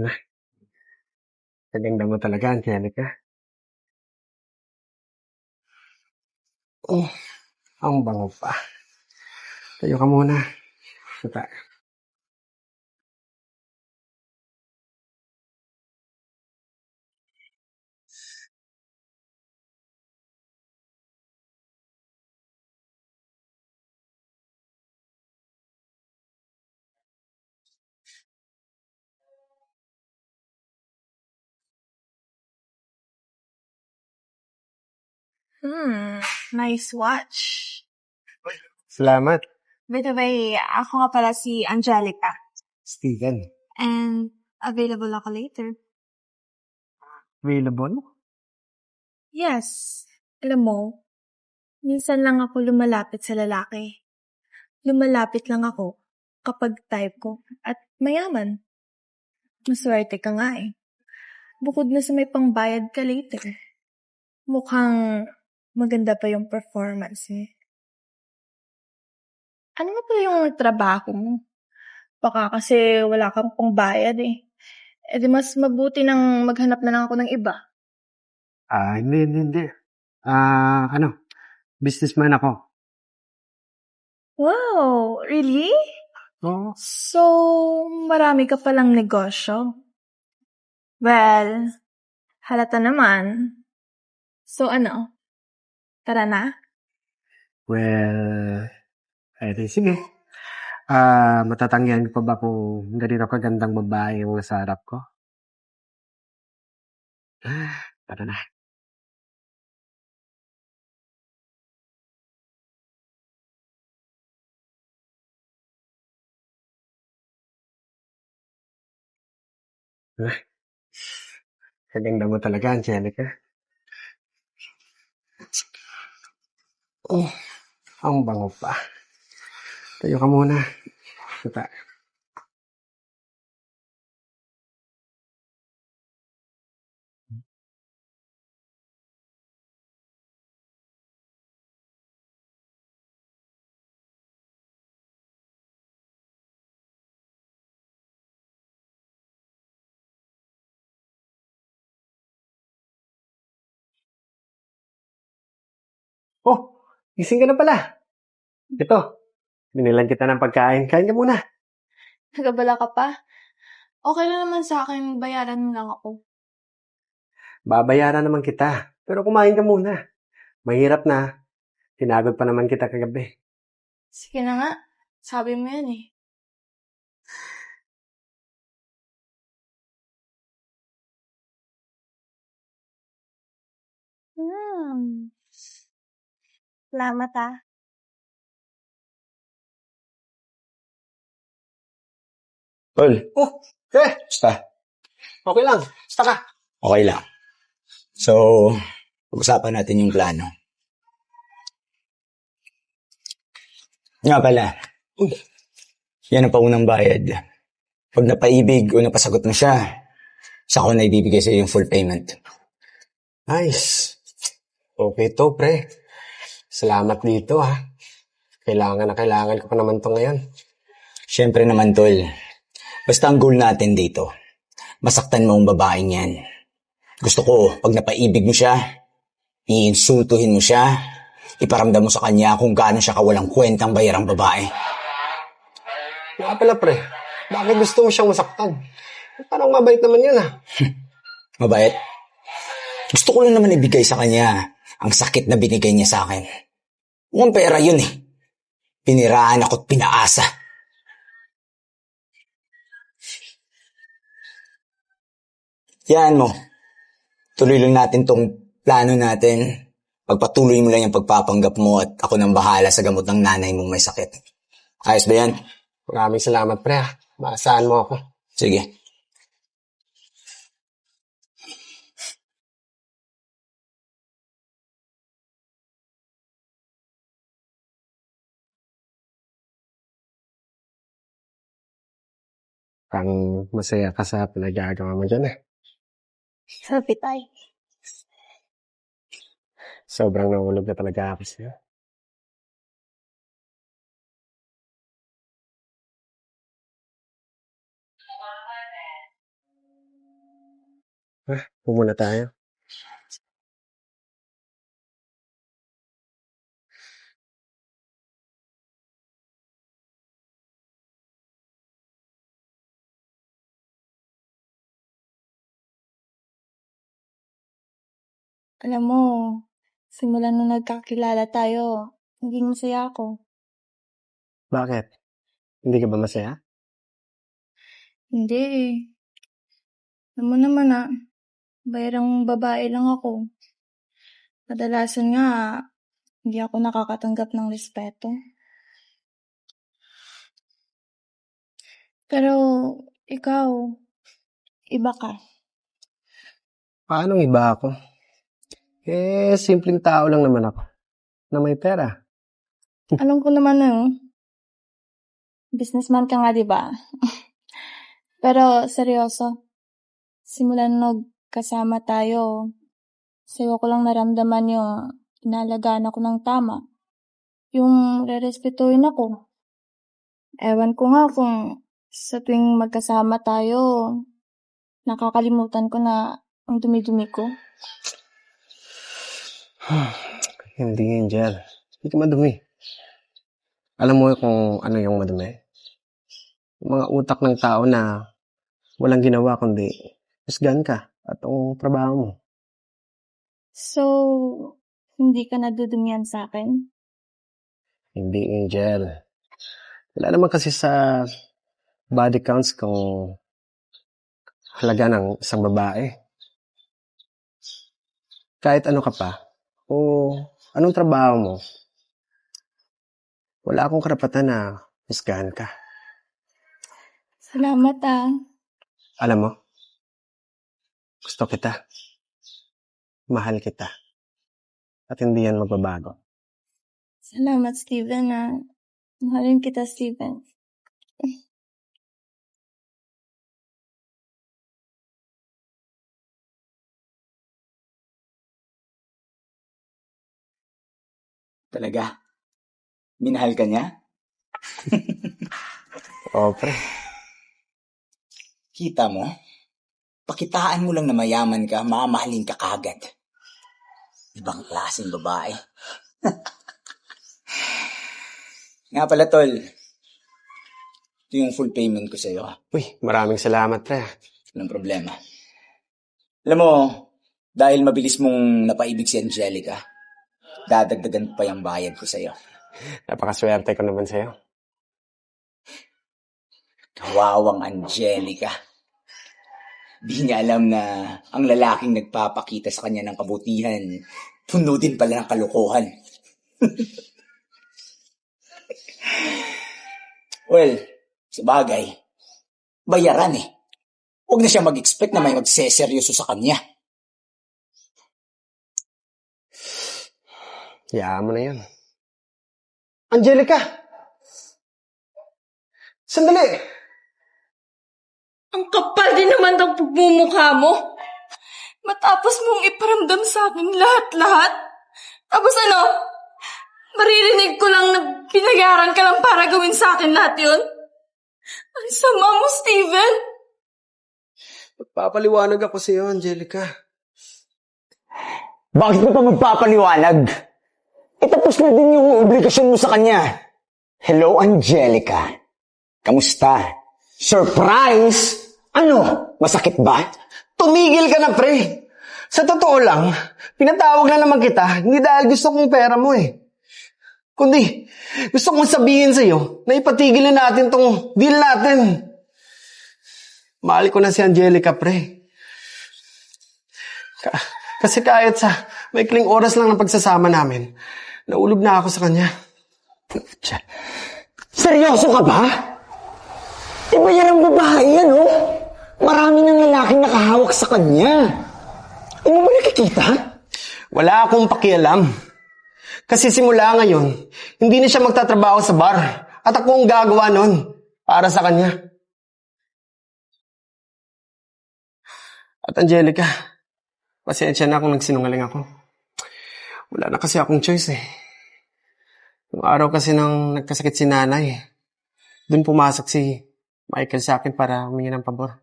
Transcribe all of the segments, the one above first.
Na, kaganda mo talaga, Angelica. Oh, ang bango pa. Tayo ka muna. Ito tayo. Hmm, nice watch. Salamat, By the way, ako nga pala si Angelica. Steven. And available ako later. Available? Yes. Alam mo, minsan lang ako lumalapit sa lalaki. Lumalapit lang ako kapag type ko at mayaman. Maswerte ka nga eh. Bukod na sa may pangbayad ka later. Mukhang maganda pa yung performance eh. Ano nga pala yung trabaho mo? Baka kasi wala kang pangbayad eh. E di mas mabuti nang maghanap na lang ako ng iba. Ah, hindi, hindi, hindi. Ah, ano? Businessman ako. Wow, really? Oo. So, marami ka palang negosyo. Well, halata naman. So ano? Tara na? Well, eh di, sige. Ah, matatanggihan ko pa ba kung ganito kagandang babae yung nasa harap ko? Tara na. Kaganda mo talaga, Angelica. Oh, ang bango pa. Tayo ka muna. Tayo. Oh, gising ka na pala. Ito, binilan kita ng pagkain. Kain ka muna. Nagabala ka pa? Okay na naman sa akin, bayaran mo lang ako. Babayaran naman kita. Pero kumain ka muna. Mahirap na. Tinagod pa naman kita kagabi. Sige na nga, sabi mo yan eh. Salamat ah. Tol, Oh, eh, basta. okay lang. Basta ka. Okay lang. So, pag-usapan natin yung plano. Nga pala, yan ang paunang bayad. Pag napaibig o napasagot mo siya, sa ako na ibibigay sa yung full payment. Nice. Okay to, pre. Salamat dito, ha. Kailangan na kailangan ko pa naman to ngayon. Siyempre naman, Tol. Basta ang goal natin dito, masaktan mo ang babaeng yan. Gusto ko, pag napaibig mo siya, iinsultuhin mo siya, iparamdam mo sa kanya kung gaano siya kawalang kwentang bayarang babae. Nga pala, pre. Bakit gusto mo siyang masaktan? Parang mabait naman yan, ha. Mabait? Gusto ko lang naman ibigay sa kanya ang sakit na binigay niya sa akin. Mukhang pera yun eh. Piniraan ako't pinaasa. Yan mo. Tuloy lang natin tong plano natin. Pagpatuloy mo lang yung pagpapanggap mo at ako nang bahala sa gamot ng nanay mong may sakit. Ayos ba yan? Maraming salamat, pre, ha. Maasahan mo ako. Sige. Parang masaya ka sa pinagagawa mo dyan, eh. Sabi tayo. Sobrang nahulog na talaga ako sa'yo. Pumuna tayo. Alam mo, simula nung nagkakilala tayo, naging masaya ako. Bakit? Hindi ka ba masaya? Hindi eh. Alam mo naman ah, bayarang babae lang ako. Kadalasan nga, hindi ako nakakatanggap ng respeto. Pero, ikaw, iba ka. Paano iba ako? Eh, simpleng tao lang naman ako. Na may pera. Alam ko naman na yun. Businessman ka nga, di ba? Pero, seryoso. Simula nung nagkasama tayo, sa'yo ko lang naramdaman yung inalagaan ako ng tama. Yung rerespetuhin ako. Ewan ko nga kung sa tuwing magkasama tayo, nakakalimutan ko na ang dumi-dumi ko. Hindi, Angel. Hindi ka madumi. Alam mo kung ano yung madumi? Yung mga utak ng tao na walang ginawa kundi husgan ka at ang trabaho mo. So, hindi ka nadudumihan sa akin? Hindi, Angel. Wala naman kasi sa body counts kung halaga ng isang babae. Kahit ano ka pa, o anong trabaho mo, wala akong karapatan na husgahan ka. Salamat ah. Alam mo, gusto kita. Mahal kita. At hindi yan magbabago. Salamat, Steven ah. Mahalin kita, Steven. Talaga? Minahal ka niya? Oo, pre. Kita mo? Pakitaan mo lang na mayaman ka, mamahalin ka kagad. Ibang klaseng babae. Nga pala, tol. Ito yung full payment ko sa'yo. Uy, maraming salamat, pre. Walang problema. Alam mo, dahil mabilis mong napaibig si Angelica, dadagdagan pa yung bayad ko sa'yo. Napakaswerte ko naman sa'yo. Kawawang Angelica. Di niya alam na ang lalaking nagpapakita sa kanya ng kabutihan, puno din pala ng kalokohan. well, sa bagay, bayaran eh. Huwag na siya mag-expect na may magseseryoso sa kanya. Mo na yan. Angelica! Sandali! Ang kapal din naman ng pagmumukha mo. Matapos mong iparamdam sa akin lahat-lahat. Tapos ano? Maririnig ko lang na binayaran ka lang para gawin sa akin lahat yun? Ang sama mo, Steven. Magpapaliwanag ako sa'yo, Angelica. Bakit ka pa magpapaliwanag? E tapos na din yung obligasyon mo sa kanya. Hello, Angelica. Kamusta? Surprise? Ano? Masakit ba? Tumigil ka na, pre! Sa totoo lang, pinatawag na naman kita, hindi dahil gusto kong pera mo eh. Kundi, gusto kong sabihin sa'yo na ipatigil na natin tong deal natin. Mahal ko na si Angelica, pre. Ka- kasi kahit sa maikling oras lang ng pagsasama namin, naulog na ako sa kanya. Seryoso ka ba? Iba yan ang babae yan, oh. Marami ng lalaking nakahawak sa kanya. Hindi mo nakikita? Wala akong pakialam. Kasi simula ngayon, hindi na siya magtatrabaho sa bar. At ako ang gagawa nun para sa kanya. At Angelica, pasensya na kung nagsinungaling ako. Wala na kasi akong choice eh. Yung araw kasi nang nagkasakit si nanay, dun pumasok si Michael sa akin para humingi ng pabor.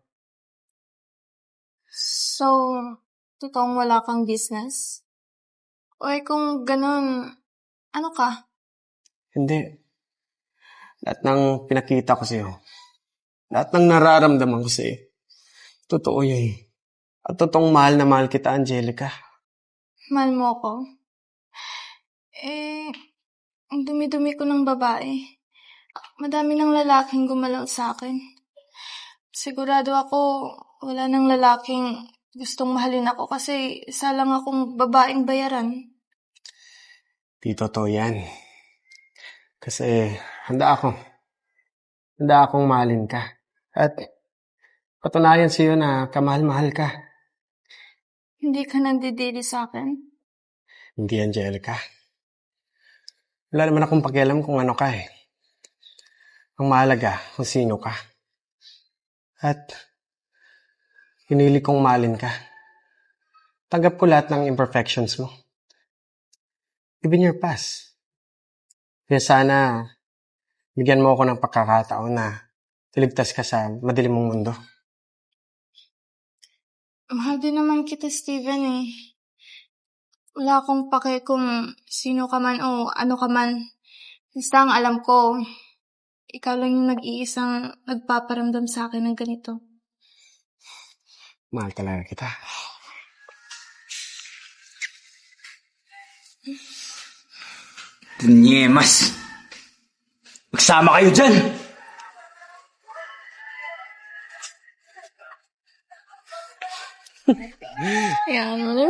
So, totoong wala kang business? O eh kung ganun, ano ka? Hindi. Lahat ng pinakita ko sa'yo, lahat ng nararamdaman ko sa'yo, totoo yun. At totoong mahal na mahal kita, Angelica. Mahal mo ako? Eh, ang dumi-dumi ko ng babae. Madami ng lalaking gumalaw sa akin. Sigurado ako, wala ng lalaking gustong mahalin ako kasi isa lang akong babaeng bayaran. Di totoo yan. Kasi handa ako. Handa akong mahalin ka. At patunayan sa'yo na kamahal-mahal ka. Hindi ka nandidiri sa akin. Hindi, Angelica. Wala naman akong pakialam kung ano ka eh. Ang mahalaga kung sino ka. At hinili kong mahalin ka. Tanggap ko lahat ng imperfections mo. Even your past. Kaya sana bigyan mo ako ng pagkakataon na tiligtas ka sa madilim mong mundo. Mahal din naman kita, Steven eh. Wala akong pake kung sino ka man o ano ka man. Basta ang alam ko, ikaw lang yung nag-iisang nagpaparamdam sa akin ng ganito. Mahal talaga kita. Tunyemas! Magsama kayo dyan! Ayan mo